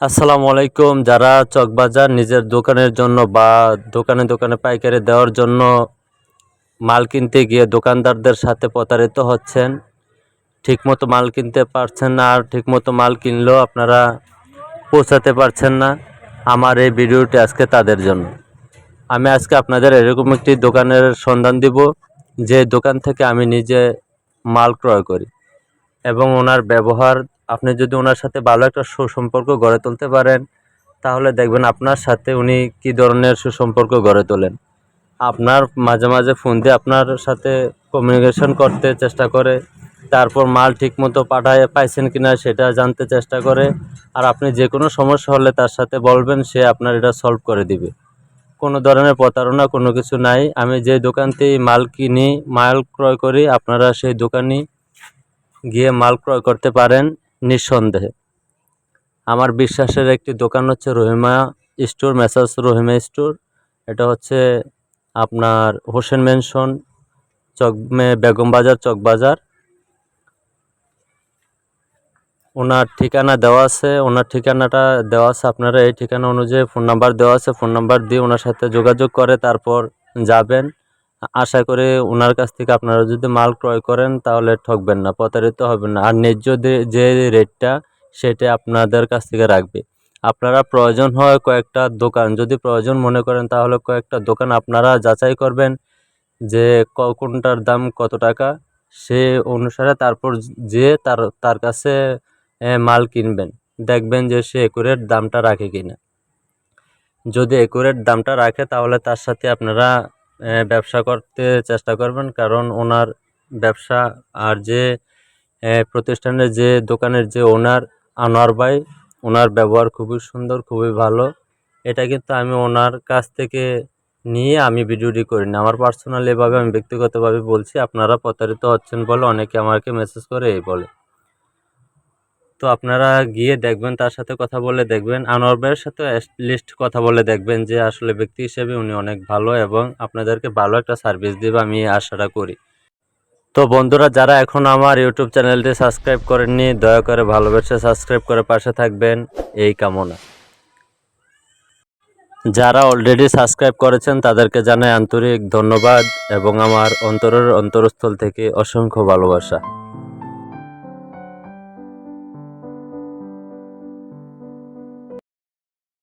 আসসালামু আলাইকুম। যারা চকবাজার নিজের দোকানের জন্য বা দোকানে দোকানে পাইকারি দেওয়ার জন্য মাল কিনতে গিয়ে দোকানদারদের সাথে প্রতারিত হচ্ছেন, ঠিকমতো মাল কিনতে পারছেন না আর ঠিকমতো মাল কিনলেও আপনারা পৌঁছাতে পারছেন না, আমার এই ভিডিওটি আজকে তাদের জন্য। আমি আজকে আপনাদের এরকম একটি দোকানের সন্ধান দিব, যে দোকান থেকে আমি নিজে মাল ক্রয় করি এবং ওনার ব্যবহার আপনি যদি ওনার সাথে ভালো একটা সুসম্পর্ক গড়ে তুলতে পারেন, তাহলে দেখবেন আপনার সাথে উনি কী ধরনের সুসম্পর্ক গড়ে তোলেন। আপনার মাঝে মাঝে ফোন দিয়ে আপনার সাথে কমিউনিকেশন করতে চেষ্টা করে, তারপর মাল ঠিকমতো পাঠায়, পাইছেন কিনা সেটা জানতে চেষ্টা করে, আর আপনি যে কোনো সমস্যা হলে তার সাথে বলবেন, সে আপনার এটা সলভ করে দিবে। কোনো ধরনের প্রতারণা কোনো কিছু নাই। আমি যে দোকানতেই মাল কিনি, মাল ক্রয় করি, আপনারা সেই দোকানই গিয়ে মাল ক্রয় করতে পারেন। নিঃসন্দেহে। আমার বিশ্বাসের একটি দোকান হচ্ছে Rahima store, messrs Rahima store. এটা হচ্ছে আপনার হোসেন মেনশন চক বেগম বাজার, চক বাজার। ওনার ঠিকানা দেওয়া আছে, ওনার ঠিকানাটা দেওয়া আছে, আপনারা এই ঠিকানা অনুযায়ী ফোন নাম্বার দেওয়া আছে। ফোন নাম্বার দিয়ে ওনার সাথে যোগাযোগ করে, তারপর যাবেন। আশা করে ওনার কাছ থেকে আপনারা যদি মাল ক্রয় করেন তাহলে ঠকবেন না, প্রতারিত হবেন না। আর ন্যায্য যে রেটটা সেটা আপনাদের কাছ থেকে রাখবে। আপনারা প্রয়োজন হয় কয়েকটা দোকান, যদি প্রয়োজন মনে করেন তাহলে কয়েকটা দোকান আপনারা যাচাই করবেন যে কোনটার দাম কত টাকা, সে অনুসারে তারপর যে তার তার কাছে মাল কিনবেন। দেখবেন যে সে একুরেট দামটা রাখে কিনা। যদি একুরেট দামটা রাখে তাহলে তার সাথে আপনারা ব্যবসা করতে চেষ্টা করবেন, কারণ ওনার ব্যবসা আর যে প্রতিষ্ঠানের যে দোকানের যে ওনার আনোয়ার ভাই, ওনার ব্যবহার খুবই সুন্দর, খুবই ভালো। এটা কিন্তু আমি ওনার কাছ থেকে নিয়ে আমি ভিডিওটি করি না। আমার পার্সোনালি এভাবে আমি ব্যক্তিগতভাবে বলছি, আপনারা প্রতারিত হচ্ছেন বলে অনেকে আমাকে মেসেজ করে এই বলে। তো আপনারা গিয়ে দেখবেন, তার সাথে কথা বলে দেখবেন। আনোয়ার ভাইয়ের সাথে লিস্ট কথা বলে দেখবেন যে, আসলে ব্যক্তি হিসেবে উনি অনেক ভালো এবং আপনাদেরকে ভালো একটা সার্ভিস দেবে আমি আশাটা করি। তো বন্ধুরা, যারা এখন আমার ইউটিউব চ্যানেলটি সাবস্ক্রাইব করেননি, দয়া করে ভালোবেসে সাবস্ক্রাইব করে পাশে থাকবেন। এই কামনা। যারা অলরেডি সাবস্ক্রাইব করেছেন, তাদেরকে জানাই আন্তরিক ধন্যবাদ এবং আমার অন্তরের অন্তরস্থল থেকে অসংখ্য ভালোবাসা।